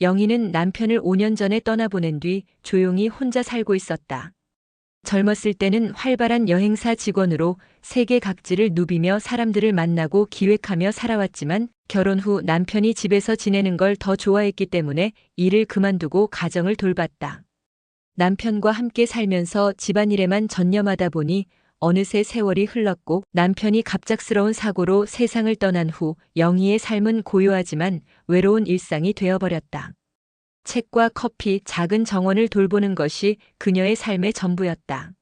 영희는 남편을 5년 전에 떠나보낸 뒤 조용히 혼자 살고 있었다. 젊었을 때는 활발한 여행사 직원으로 세계 각지를 누비며 사람들을 만나고 기획하며 살아왔지만 결혼 후 남편이 집에서 지내는 걸 더 좋아했기 때문에 일을 그만두고 가정을 돌봤다. 남편과 함께 살면서 집안일에만 전념하다 보니 어느새 세월이 흘렀고 남편이 갑작스러운 사고로 세상을 떠난 후 영희의 삶은 고요하지만 외로운 일상이 되어버렸다. 책과 커피, 작은 정원을 돌보는 것이 그녀의 삶의 전부였다.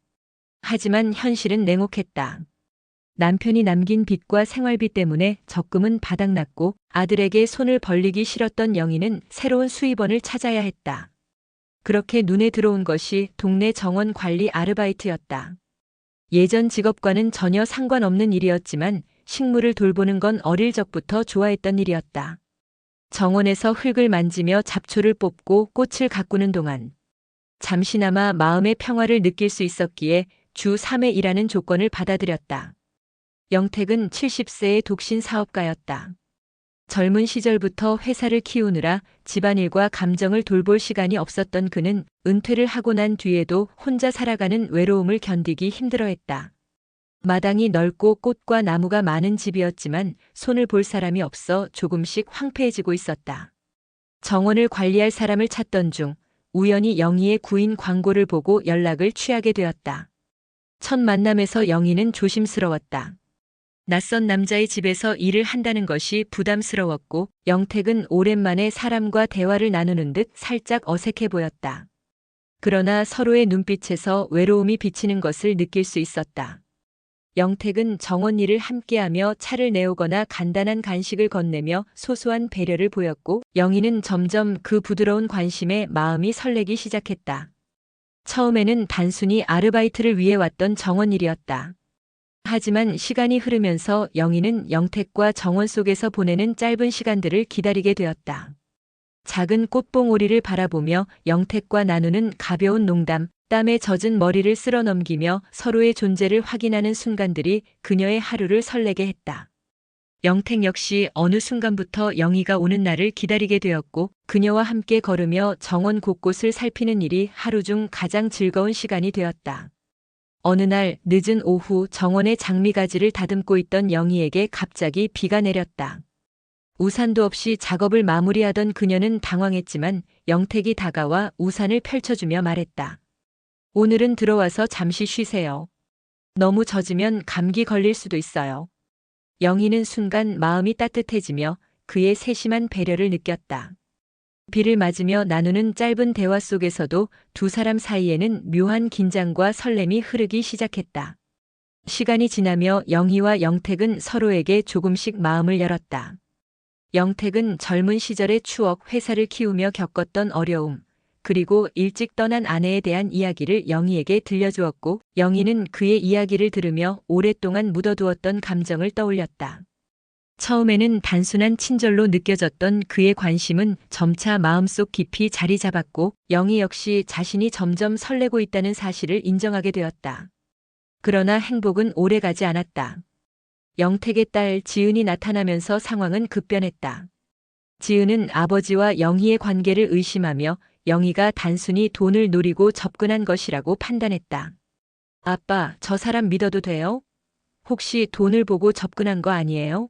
하지만 현실은 냉혹했다. 남편이 남긴 빚과 생활비 때문에 적금은 바닥났고 아들에게 손을 벌리기 싫었던 영희는 새로운 수입원을 찾아야 했다. 그렇게 눈에 들어온 것이 동네 정원 관리 아르바이트였다. 예전 직업과는 전혀 상관없는 일이었지만 식물을 돌보는 건 어릴 적부터 좋아했던 일이었다. 정원에서 흙을 만지며 잡초를 뽑고 꽃을 가꾸는 동안 잠시나마 마음의 평화를 느낄 수 있었기에 주 3회 일하는 조건을 받아들였다. 영택은 70세의 독신 사업가였다. 젊은 시절부터 회사를 키우느라 집안일과 감정을 돌볼 시간이 없었던 그는 은퇴를 하고 난 뒤에도 혼자 살아가는 외로움을 견디기 힘들어했다. 마당이 넓고 꽃과 나무가 많은 집이었지만 손을 볼 사람이 없어 조금씩 황폐해지고 있었다. 정원을 관리할 사람을 찾던 중 우연히 영희의 구인 광고를 보고 연락을 취하게 되었다. 첫 만남에서 영희는 조심스러웠다. 낯선 남자의 집에서 일을 한다는 것이 부담스러웠고 영택은 오랜만에 사람과 대화를 나누는 듯 살짝 어색해 보였다. 그러나 서로의 눈빛에서 외로움이 비치는 것을 느낄 수 있었다. 영택은 정원 일을 함께하며 차를 내오거나 간단한 간식을 건네며 소소한 배려를 보였고 영희는 점점 그 부드러운 관심에 마음이 설레기 시작했다. 처음에는 단순히 아르바이트를 위해 왔던 정원 일이었다. 하지만 시간이 흐르면서 영희는 영택과 정원 속에서 보내는 짧은 시간들을 기다리게 되었다. 작은 꽃봉오리를 바라보며 영택과 나누는 가벼운 농담, 땀에 젖은 머리를 쓸어 넘기며 서로의 존재를 확인하는 순간들이 그녀의 하루를 설레게 했다. 영택 역시 어느 순간부터 영희가 오는 날을 기다리게 되었고 그녀와 함께 걸으며 정원 곳곳을 살피는 일이 하루 중 가장 즐거운 시간이 되었다. 어느 날 늦은 오후 정원의 장미가지를 다듬고 있던 영희에게 갑자기 비가 내렸다. 우산도 없이 작업을 마무리하던 그녀는 당황했지만 영택이 다가와 우산을 펼쳐주며 말했다. 오늘은 들어와서 잠시 쉬세요. 너무 젖으면 감기 걸릴 수도 있어요. 영희는 순간 마음이 따뜻해지며 그의 세심한 배려를 느꼈다. 비를 맞으며 나누는 짧은 대화 속에서도 두 사람 사이에는 묘한 긴장과 설렘이 흐르기 시작했다. 시간이 지나며 영희와 영택은 서로에게 조금씩 마음을 열었다. 영택은 젊은 시절의 추억, 회사를 키우며 겪었던 어려움, 그리고 일찍 떠난 아내에 대한 이야기를 영희에게 들려주었고, 영희는 그의 이야기를 들으며 오랫동안 묻어두었던 감정을 떠올렸다. 처음에는 단순한 친절로 느껴졌던 그의 관심은 점차 마음속 깊이 자리 잡았고 영희 역시 자신이 점점 설레고 있다는 사실을 인정하게 되었다. 그러나 행복은 오래가지 않았다. 영택의 딸 지은이 나타나면서 상황은 급변했다. 지은은 아버지와 영희의 관계를 의심하며 영희가 단순히 돈을 노리고 접근한 것이라고 판단했다. 아빠, 저 사람 믿어도 돼요? 혹시 돈을 보고 접근한 거 아니에요?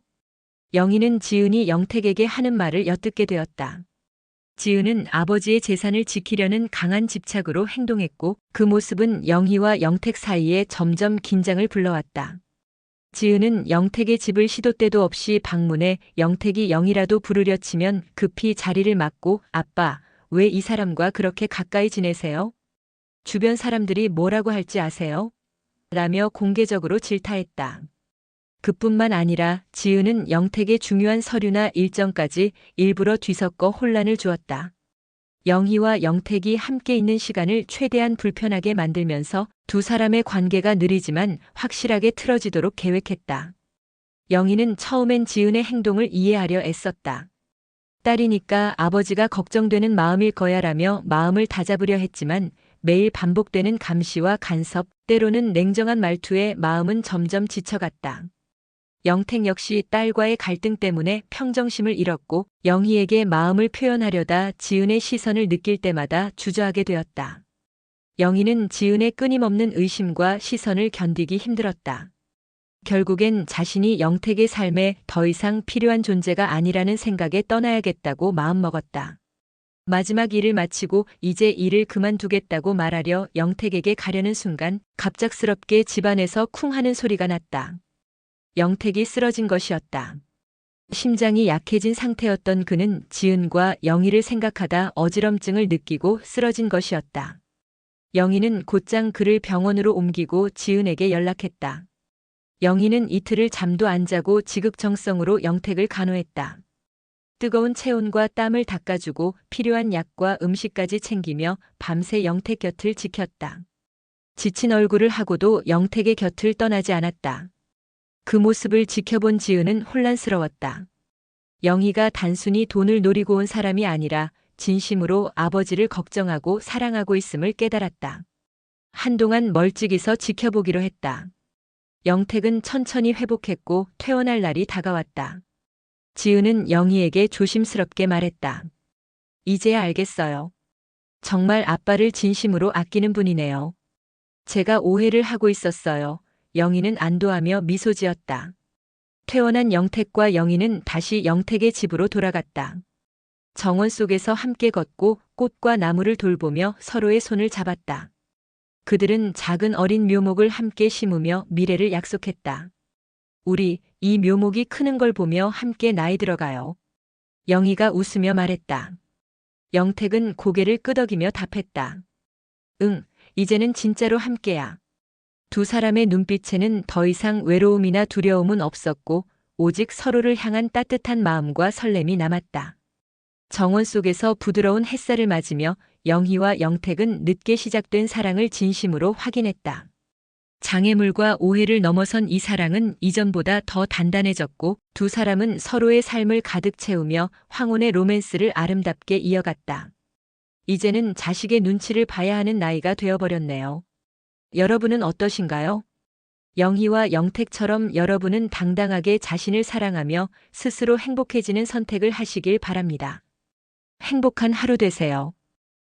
영희는 지은이 영택에게 하는 말을 엿듣게 되었다. 지은은 아버지의 재산을 지키려는 강한 집착으로 행동했고 그 모습은 영희와 영택 사이에 점점 긴장을 불러왔다. 지은은 영택의 집을 시도 때도 없이 방문해 영택이 영이라도 부르려 치면 급히 자리를 막고 아빠, 왜 이 사람과 그렇게 가까이 지내세요? 주변 사람들이 뭐라고 할지 아세요? 라며 공개적으로 질타했다. 그뿐만 아니라 지은은 영택의 중요한 서류나 일정까지 일부러 뒤섞어 혼란을 주었다. 영희와 영택이 함께 있는 시간을 최대한 불편하게 만들면서 두 사람의 관계가 느리지만 확실하게 틀어지도록 계획했다. 영희는 처음엔 지은의 행동을 이해하려 애썼다. 딸이니까 아버지가 걱정되는 마음일 거야라며 마음을 다잡으려 했지만 매일 반복되는 감시와 간섭, 때로는 냉정한 말투에 마음은 점점 지쳐갔다. 영택 역시 딸과의 갈등 때문에 평정심을 잃었고 영희에게 마음을 표현하려다 지은의 시선을 느낄 때마다 주저하게 되었다. 영희는 지은의 끊임없는 의심과 시선을 견디기 힘들었다. 결국엔 자신이 영택의 삶에 더 이상 필요한 존재가 아니라는 생각에 떠나야겠다고 마음먹었다. 마지막 일을 마치고 이제 일을 그만두겠다고 말하려 영택에게 가려는 순간 갑작스럽게 집안에서 쿵 하는 소리가 났다. 영택이 쓰러진 것이었다. 심장이 약해진 상태였던 그는 지은과 영희를 생각하다 어지럼증을 느끼고 쓰러진 것이었다. 영희는 곧장 그를 병원으로 옮기고 지은에게 연락했다. 영희는 이틀을 잠도 안 자고 지극정성으로 영택을 간호했다. 뜨거운 체온과 땀을 닦아주고 필요한 약과 음식까지 챙기며 밤새 영택 곁을 지켰다. 지친 얼굴을 하고도 영택의 곁을 떠나지 않았다. 그 모습을 지켜본 지은은 혼란스러웠다. 영희가 단순히 돈을 노리고 온 사람이 아니라 진심으로 아버지를 걱정하고 사랑하고 있음을 깨달았다. 한동안 멀찍이서 지켜보기로 했다. 영택은 천천히 회복했고 퇴원할 날이 다가왔다. 지은은 영희에게 조심스럽게 말했다. 이제야 알겠어요. 정말 아빠를 진심으로 아끼는 분이네요. 제가 오해를 하고 있었어요. 영희는 안도하며 미소 지었다. 퇴원한 영택과 영희는 다시 영택의 집으로 돌아갔다. 정원 속에서 함께 걷고 꽃과 나무를 돌보며 서로의 손을 잡았다. 그들은 작은 어린 묘목을 함께 심으며 미래를 약속했다. 우리 이 묘목이 크는 걸 보며 함께 나이 들어가요. 영희가 웃으며 말했다. 영택은 고개를 끄덕이며 답했다. 응, 이제는 진짜로 함께야. 두 사람의 눈빛에는 더 이상 외로움이나 두려움은 없었고 오직 서로를 향한 따뜻한 마음과 설렘이 남았다. 정원 속에서 부드러운 햇살을 맞으며 영희와 영택은 늦게 시작된 사랑을 진심으로 확인했다. 장애물과 오해를 넘어선 이 사랑은 이전보다 더 단단해졌고 두 사람은 서로의 삶을 가득 채우며 황혼의 로맨스를 아름답게 이어갔다. 이제는 자식의 눈치를 봐야 하는 나이가 되어버렸네요. 여러분은 어떠신가요? 영희와 영택처럼 여러분은 당당하게 자신을 사랑하며 스스로 행복해지는 선택을 하시길 바랍니다. 행복한 하루 되세요.